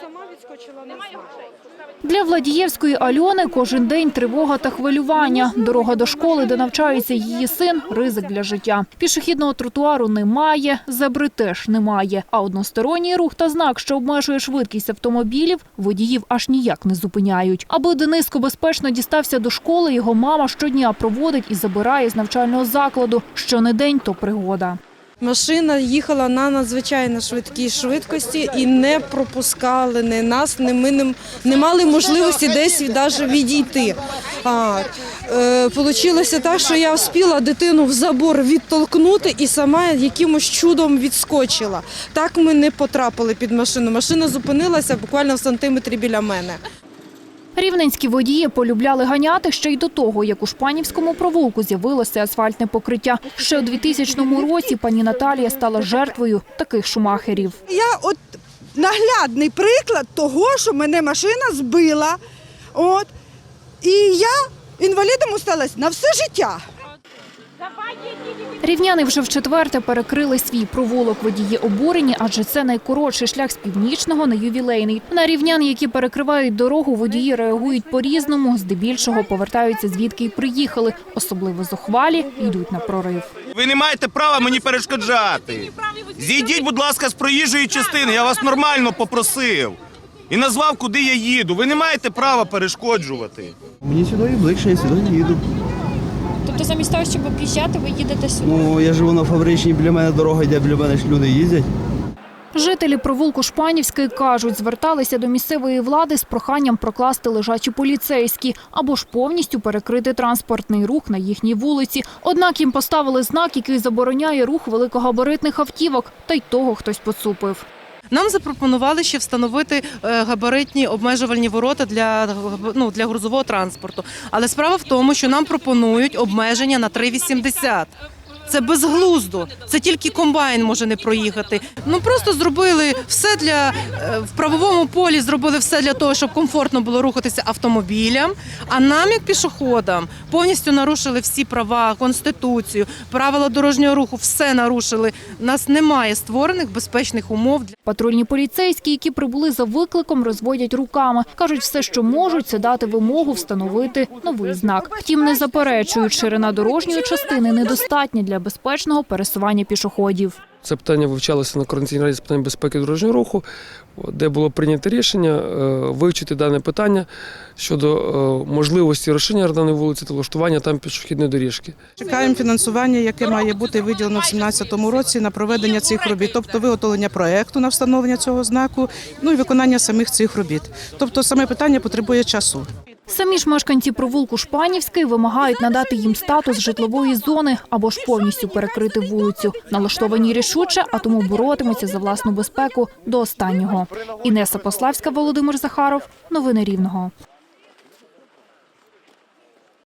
сама відскочила на знак. Для Владієвської Альони кожен день тривога та хвилювання. Дорога до школи, де навчається її син, ризик для життя. Пішохідного тротуару немає, зебри теж немає. А односторонній рух та знак, що обмежує швидкість автомобілів, водіїв аж ніяк не зупиняють. Аби Дениско безпечно дістався до школи, його мама щодня проводить і забирає з навчального закладу. Що не день, то пригода. Машина їхала на надзвичайно швидкій швидкості і не пропускали ні нас, ні ми не, не мали можливості десь навіть відійти. Е, получилося так, що я встигла дитину в забор відтолкнути і сама якимось чудом відскочила. Так ми не потрапили під машину. Машина зупинилася буквально в сантиметрі біля мене. Рівненські водії полюбляли ганяти ще й до того, як у Шпанівському провулку з'явилося асфальтне покриття. Ще у 2000 році пані Наталія стала жертвою таких шумахерів. Я от наглядний приклад того, що мене машина збила. От, і я інвалідом осталась на все життя. Рівняни вже вчетверте перекрили свій провулок. Водії обурені, адже це найкоротший шлях з північного на ювілейний. На рівнян, які перекривають дорогу, водії реагують по-різному. Здебільшого повертаються звідки й приїхали. Особливо зухвалі йдуть на прорив. Ви не маєте права мені перешкоджати. Зійдіть, будь ласка, з проїжджої частини. Я вас нормально попросив. І назвав, куди я їду. Ви не маєте права перешкоджувати. Мені сюди і ближче, я сюди їду. Тобто замість того, щоб об'їжджати, ви їдете сюди? Ну, я живу на фабричній, біля мене дорога йде, біля мене ж люди їздять. Жителі провулку Шпанівський кажуть, зверталися до місцевої влади з проханням прокласти лежачі поліцейські або ж повністю перекрити транспортний рух на їхній вулиці. Однак їм поставили знак, який забороняє рух великогабаритних автівок, та й того хтось поцупив. Нам запропонували ще встановити е, габаритні обмежувальні ворота для, ну, для грузового транспорту. Але справа в тому, що нам пропонують обмеження на 3,80. Це безглуздо. Це тільки комбайн може не проїхати. Ну просто зробили все для е, в правовому полі. Зробили все для того, щоб комфортно було рухатися автомобілям. А нам, як пішоходам, повністю нарушили всі права, конституцію, правила дорожнього руху. Все нарушили. Нас немає створених безпечних умов для. Патрульні поліцейські, які прибули за викликом, розводять руками. Кажуть, все, що можуть, це дати вимогу встановити новий знак. Втім, не заперечують, ширина дорожньої частини недостатня для безпечного пересування пішоходів. Це питання вивчалося на координаційній раді з питань безпеки дорожнього руху, де було прийнято рішення е, вивчити дане питання щодо е, можливості розширення даної вулиці та влаштування там пішохідної доріжки. Чекаємо фінансування, яке має бути виділено в 2017 році на проведення цих робіт, тобто виготовлення проекту на встановлення цього знаку, ну і виконання самих цих робіт. Тобто саме питання потребує часу. Самі ж мешканці провулку Шпанівський вимагають надати їм статус житлової зони або ж повністю перекрити вулицю. Налаштовані рішуче, а тому боротимуться за власну безпеку до останнього. Інеса Пославська, Володимир Захаров. Новини Рівного.